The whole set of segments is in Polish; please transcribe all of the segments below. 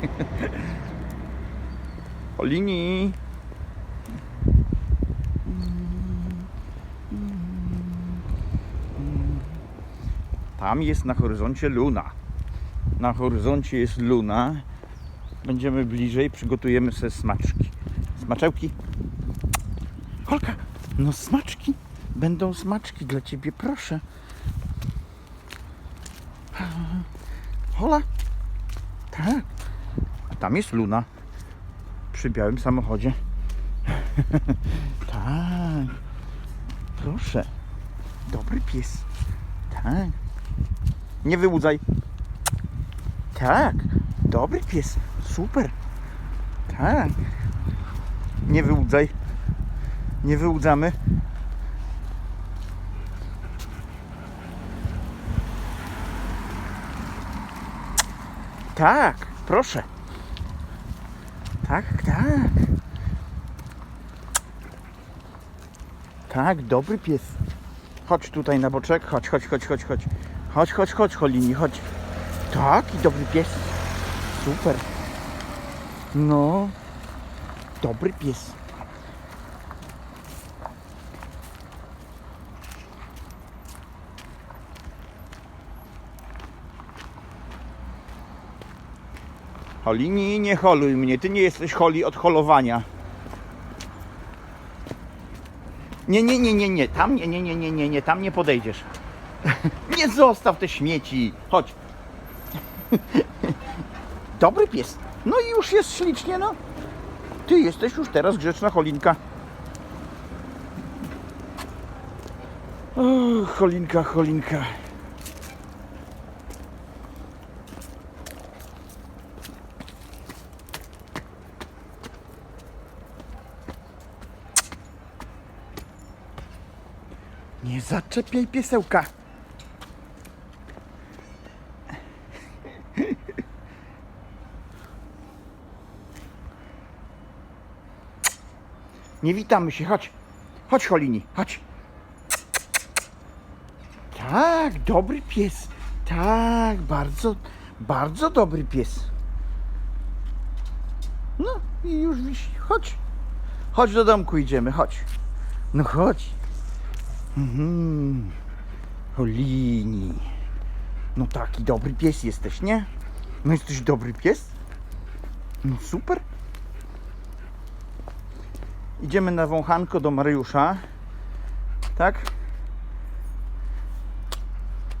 Olini. Tam jest na horyzoncie luna. Na horyzoncie jest luna. Będziemy bliżej, przygotujemy sobie smaczki. Smaczełki. Holka, no smaczki. Będą smaczki dla ciebie, proszę. Hola. Tak. Tam jest luna. Przy białym samochodzie. tak. Proszę. Dobry pies. Tak. Nie wyłudzaj. Tak. Dobry pies. Super. Tak. Nie wyłudzaj. Nie wyłudzamy. Tak, proszę. Tak, tak. Tak, dobry pies. Chodź tutaj na boczek. Chodź, chodź, chodź, chodź, chodź. Chodź, chodź, chodź, Holini, chodź. Tak, i dobry pies. Super. No. Dobry pies. Holini, nie holuj mnie. Ty nie jesteś holi od holowania. Nie, nie, nie, nie, nie. Tam nie, nie, nie, nie, nie, nie. Tam nie podejdziesz. Nie zostaw te śmieci. Chodź. Dobry pies. No i już jest ślicznie, no. Ty jesteś już teraz grzeczna cholinka. O, cholinka, cholinka. Nie zaczepiaj piesełka. Nie witamy się, chodź. Chodź, Holini, chodź. Tak, dobry pies. Tak, bardzo, bardzo dobry pies. No i już wisi. Chodź. Chodź do domku idziemy, chodź. No chodź. Mhm. Holini. No taki dobry pies jesteś, nie? No jesteś dobry pies? No super. Idziemy na wąchanko do Mariusza. Tak?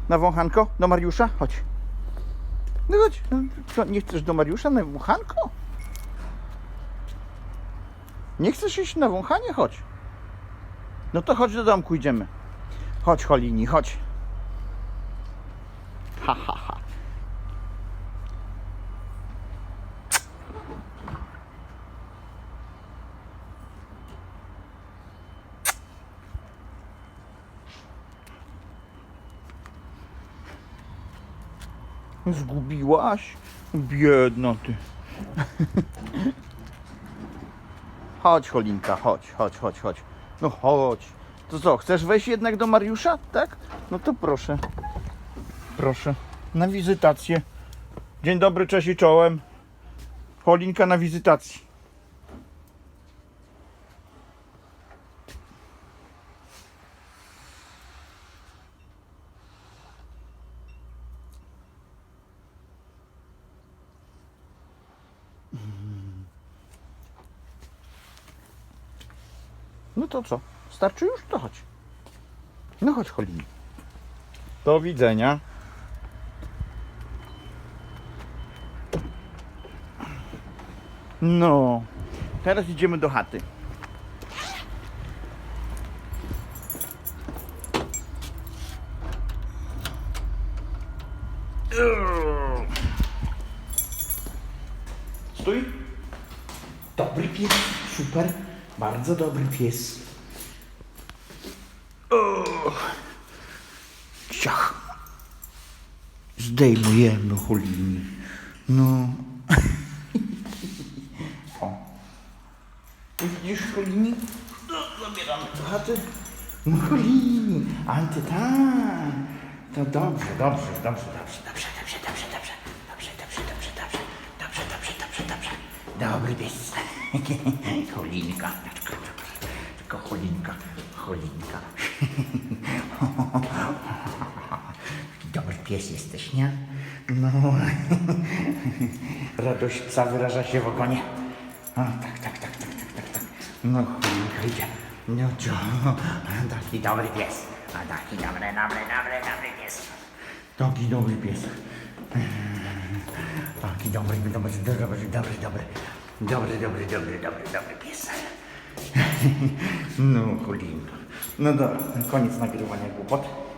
Na wąchanko do Mariusza? Chodź. No chodź. Co, nie chcesz do Mariusza na wąchanko? Nie chcesz iść na wąchanie? Chodź. No to chodź do domku, idziemy. Chodź, Holini, chodź. Ha, ha, ha. Zgubiłaś? Biedna ty. Chodź, Cholinka, chodź, chodź, chodź, chodź. No chodź. To co, chcesz wejść jednak do Mariusza? Tak? No to proszę. Proszę. Na wizytację. Dzień dobry, cześć i czołem. Cholinka na wizytacji. No to co? Starczy już? To chodź. No chodź, Holini. Do widzenia. No, teraz idziemy do chaty. Stój. Dobry pies, super, bardzo dobry pies. Ciach. Zdejmujemy Holini. No. o. Widzisz Holini? No, zabieramy do chaty. No Holini, ale ty tak. To dobrze, dobrze, dobrze, dobrze, dobrze, dobrze, dobrze, dobrze, dobrze, dobrze, dobrze, dobrze, dobrze, dobrze, Dobry pies. Cholinka. Tylko cholinka. Cholinka. Dobry pies jesteś, nie? No. Radość psa wyraża się w ogonie. O, tak, tak, tak, tak, tak, tak, tak. No, cholinka idzie. No co? Taki dobry pies. A taki dobry, dobry, dobry, dobry pies. Taki dobry pies. Taki dobry, dobry, dobry, dobry, dobry, dobry. Dobry, dobry, dobry, dobry, dobry pies. No, cholinka. No dobra, koniec nagrywania głupot.